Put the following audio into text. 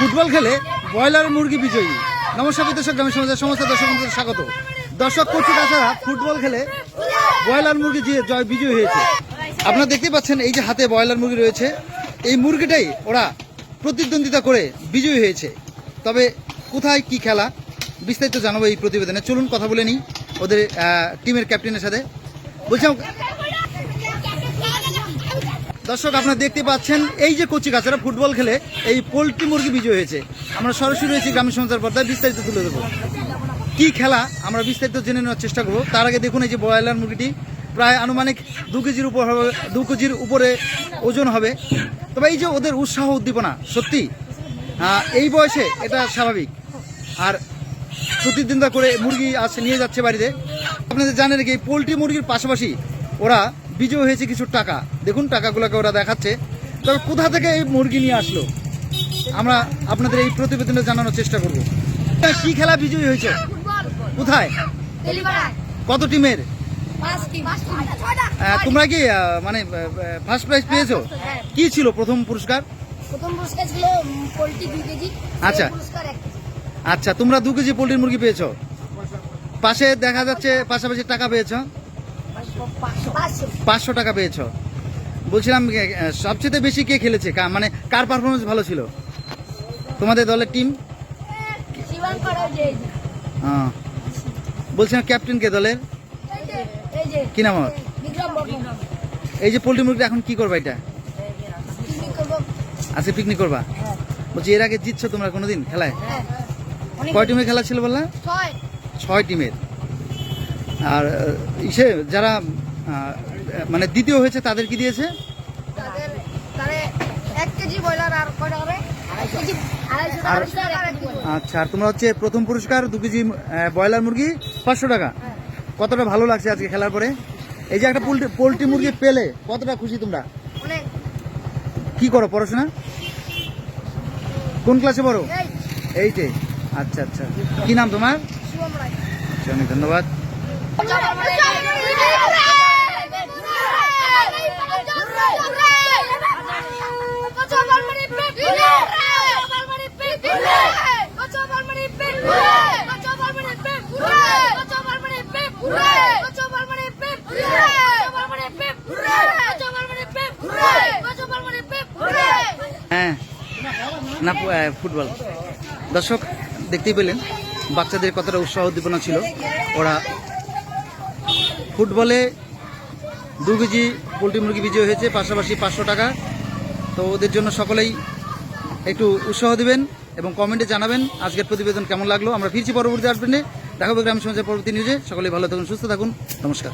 Football খেলে broiler মুরগি বিজয়ী। নমস্কার দর্শক গ্রামের সমাজের সমস্ত দর্শক স্বাগত। দর্শক কচি কাছাড়া ফুটবল খেলে ব্রয়লার মুরগি যে জয় বিজয়ী হয়েছে। আপনারা দেখতে পাচ্ছেন এই যে হাতে ব্রয়লার মুরগি রয়েছে, এই মুরগিটাই ওরা প্রতিদ্বন্দ্বিতা করে বিজয়ী হয়েছে। তবে কোথায় কি খেলা, বিস্তারিত জানাব এই প্রতিবেদনে। চলুন কথা বলে নিই ওদের টিমের ক্যাপ্টেনের সাথে। বলছিলাম দর্শক, আপনারা দেখতে পাচ্ছেন, এই যে কচি কাছারা ফুটবল খেলে এই পোলট্রি মুরগি বিজয় হয়েছে। আমরা সরাসরি রয়েছি গ্রামীণ সমাচার পর্দায়, বিস্তারিত তুলে দেবো কি খেলা? আমরা বিস্তারিত জেনে নেওয়ার চেষ্টা করব। তার আগে দেখুন এই যে ব্রয়লার মুরগিটি, প্রায় আনুমানিক দু কেজির উপর হবে, দু কেজির উপরে ওজন হবে। তবে এই যে ওদের উৎসাহ, উদ্দীপনা, সত্যি? এই বয়সে এটা স্বাভাবিক। আর প্রতিদিন দা করে মুরগি আসে নিয়ে যাচ্ছে বাড়িতে। আপনাদের জানেন কি পোলট্রি মুরগির পাশাপাশি ওরা বিজয় হয়েছে কিছু টাকা। দেখুন টাকাগুলোকে ওরা দেখাচ্ছে। তবে কোথা থেকে এই মুরগি নিয়ে আসলো? আমরা আপনাদের এই প্রতিবেদনে জানানোর চেষ্টা করব। কি খেলা বিজয়ী হয়েছে? কোথায়? কত টিমের? তোমরা কি মানে ফার্স্ট প্রাইজ পেয়েছ? হ্যাঁ। কি ছিল প্রথম পুরস্কার? প্রথম পুরস্কার ছিল পোলট্রি দুই কেজি। আচ্ছা। আচ্ছা তোমরা দু কেজি পোলট্রির মুরগি পেয়েছ? পাশে দেখা যাচ্ছে পাশাপাশি টাকা পেয়েছ। পাঁচশো টাকা পেয়েছ। বলছিলাম সবচেয়ে বেশি কে খেলেছে? মানে কার পারফরমেন্স ভালো ছিল? তোমাদের দলের টিম হ্যাঁ। বলছিলাম ক্যাপ্টেন কে দলের? কি নাম এই যে পোলট্রি মুরগিটা এখন কি করবা এটা? আজকে পিকনিক করবা? বলছি এর আগে জিতছো তোমরা কোনোদিন খেলায়? হ্যাঁ। কয় টিমের খেলা ছিল বললা? ছয়। ছয় টিমের আর ইসে যারা মানে দ্বিতীয় হয়েছে তাদের কি দিয়েছে। আচ্ছা আর তোমরা হচ্ছে প্রথম পুরস্কার দু কেজি ব্রয়লার মুরগি পাঁচশো টাকা। হ্যাঁ। কতটা ভালো লাগছে আজকে খেলার পরে? এই যে একটা পোল্ট্রি পোলট্রি মুরগি পেলে কতটা খুশি তোমরা? অনেক। কি করো পড়াশোনা? কোন ক্লাসে পড়ো? এই। এইটে আচ্ছা আচ্ছা। কি নাম তোমার? আচ্ছা, অনেক ধন্যবাদ। হ্যাঁ না ফুটবল। দর্শক দেখতেই পেলেন বাচ্চাদের কতটা উৎসাহ উদ্দীপনা ছিল। ওরা ফুটবলে দু কেজি পোলট্রি মুরগি বিজয় হয়েছে, পাশাপাশি পাঁচশো টাকা। তো ওদের জন্য সকলেই একটু উৎসাহ দেবেন এবং কমেন্টে জানাবেন আজকের প্রতিবেদন কেমন লাগল। আমরা ফিরছি পরবর্তী আসবেন দেখাবো গ্রাম সমাজের পরবর্তী নিউজে সকলেই ভালো থাকুন, সুস্থ থাকুন। নমস্কার।